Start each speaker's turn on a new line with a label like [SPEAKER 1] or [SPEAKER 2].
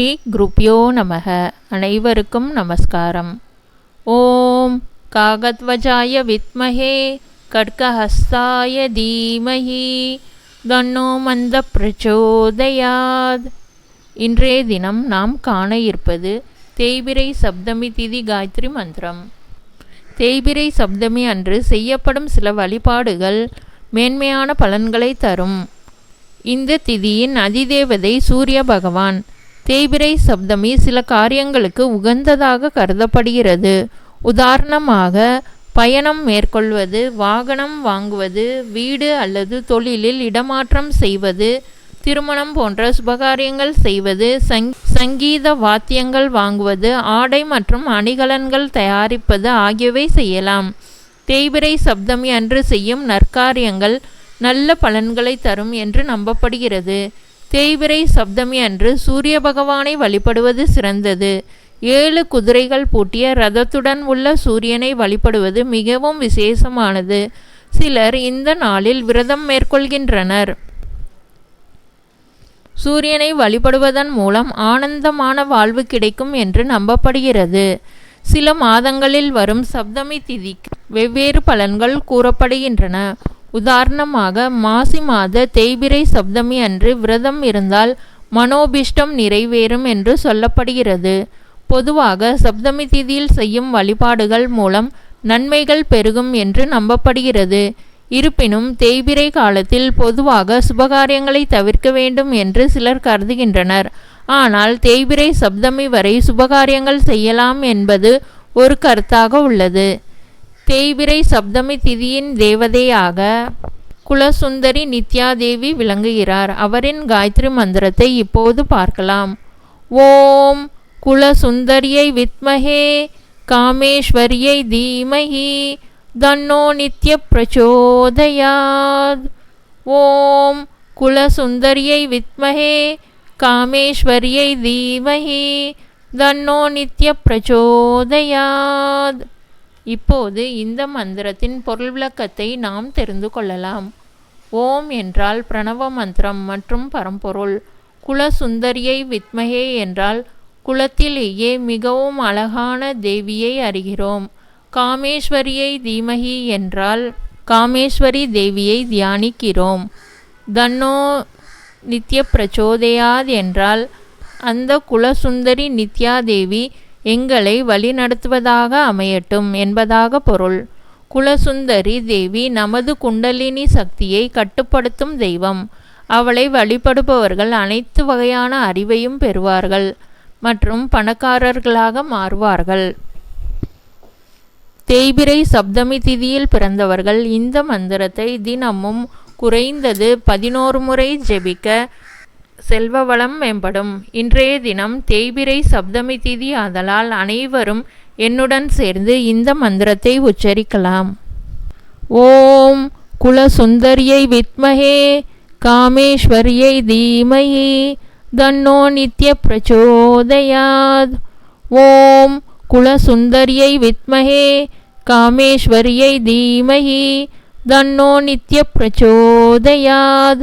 [SPEAKER 1] ஸ்ரீ குருப்யோ நமக. அனைவருக்கும் நமஸ்காரம். ஓம் காகத்வஜாய வித்மஹே கட்கஹஸ்தாய தீமஹி. தன்னோ மந்த பிரச்சோதயாத். இன்றைய தினம் நாம் காண இருப்பது தேய்பிரை சப்தமி திதி காயத்ரி மந்திரம். தேய்பிரை சப்தமி அன்று செய்யப்படும் சில வழிபாடுகள் மேன்மையான பலன்களை தரும். இந்த திதியின் அதிதேவதை சூரிய பகவான் தேய்பிரை சப்தமி சில காரியங்களுக்கு உகந்ததாக கருதப்படுகிறது. உதாரணமாக பயணம் மேற்கொள்வது வாகனம் வாங்குவது வீடு அல்லது தொழிலில் இடமாற்றம் செய்வது திருமணம் போன்ற சுபகாரியங்கள் செய்வது சங் சங்கீத வாத்தியங்கள் வாங்குவது ஆடை மற்றும் அணிகலன்கள் தயாரிப்பது ஆகியவை செய்யலாம். தேய்பிரை சப்தமி அன்று செய்யும் நற்காரியங்கள் நல்ல பலன்களை தரும் என்று நம்பப்படுகிறது. தேய்விரை சப்தமி அன்று சூரிய பகவானை வழிபடுவது சிறந்தது. ஏழு குதிரைகள் பூட்டிய ரதத்துடன் உள்ள சூரியனை வழிபடுவது மிகவும் விசேஷமானது. சிலர் இந்த நாளில் விரதம் மேற்கொள்கின்றனர். சூரியனை வழிபடுவதன் மூலம் ஆனந்தமான வாழ்வு கிடைக்கும் என்று நம்பப்படுகிறது. சில மாதங்களில் வரும் சப்தமி திதிக்கு வெவ்வேறு பலன்கள் கூறப்படுகின்றன. உதாரணமாக மாசி மாத தேய்பிரை சப்தமி அன்று விரதம் இருந்தால் மனோபிஷ்டம் நிறைவேறும் என்று சொல்லப்படுகிறது. பொதுவாக சப்தமி திதியில் செய்யும் வழிபாடுகள் மூலம் நன்மைகள் பெருகும் என்று நம்பப்படுகிறது. இருப்பினும் தேய்பிரை காலத்தில் பொதுவாக சுபகாரியங்களை தவிர்க்க வேண்டும் என்று சிலர் கருதுகின்றனர். ஆனால் தேய்பிரை சப்தமி வரை சுபகாரியங்கள் செய்யலாம் என்பது ஒரு கருத்தாக உள்ளது. தேய்பிரை சப்தமி திதியின் தேவதையாக குலசுந்தரி நித்யாதேவி விளங்குகிறார். அவரின் காயத்ரி மந்திரத்தை இப்போது பார்க்கலாம். ஓம் குலசுந்தரியை வித்மஹே காமேஸ்வரியை தீமஹி தன்னோ நித்ய பிரச்சோதயாத். ஓம் குலசுந்தரியை வித்மஹே காமேஸ்வரியை தீமஹி தன்னோ நித்ய பிரச்சோதயாத். இப்போது இந்த மந்திரத்தின் பொருள் விளக்கத்தை நாம் தெரிந்து கொள்ளலாம். ஓம் என்றால் பிரணவ மந்திரம் மற்றும் பரம்பொருள். குலசுந்தரியை வித்மகே என்றால் குலத்திலேயே மிகவும் அழகான தேவியை அறிகிறோம். காமேஸ்வரியை தீமகி என்றால் காமேஸ்வரி தேவியை தியானிக்கிறோம். தன்னோ நித்ய பிரச்சோதயாத் என்றால் அந்த குலசுந்தரி நித்யாதேவி எங்களை வழிநடத்துவதாக அமையட்டும் என்பதாக பொருள். குலசுந்தரி தேவி நமது குண்டலினி சக்தியை கட்டுப்படுத்தும் தெய்வம். அவளை வழிபடுபவர்கள் அனைத்து வகையான அறிவையும் பெறுவார்கள் மற்றும் பணக்காரர்களாக மாறுவார்கள். தேய்பிரை சப்தமி திதியில் பிறந்தவர்கள் இந்த மந்திரத்தை தினமும் குறைந்தது பதினோரு முறை ஜெபிக்க செல்வ வளம் மேம்படும். இன்றைய தினம் தேய்பிரை சப்தமி திதி ஆதலால் அனைவரும் என்னுடன் சேர்ந்து இந்த மந்திரத்தை உச்சரிக்கலாம். ஓம் குலசுந்தரியை வித்மகே காமேஸ்வரியை தீமயி தன்னோ நித்ய பிரச்சோதயாத். ஓம் குலசுந்தரியை வித்மகே காமேஸ்வரியை தீமஹி தன்னோ நித்ய பிரச்சோதயாத்.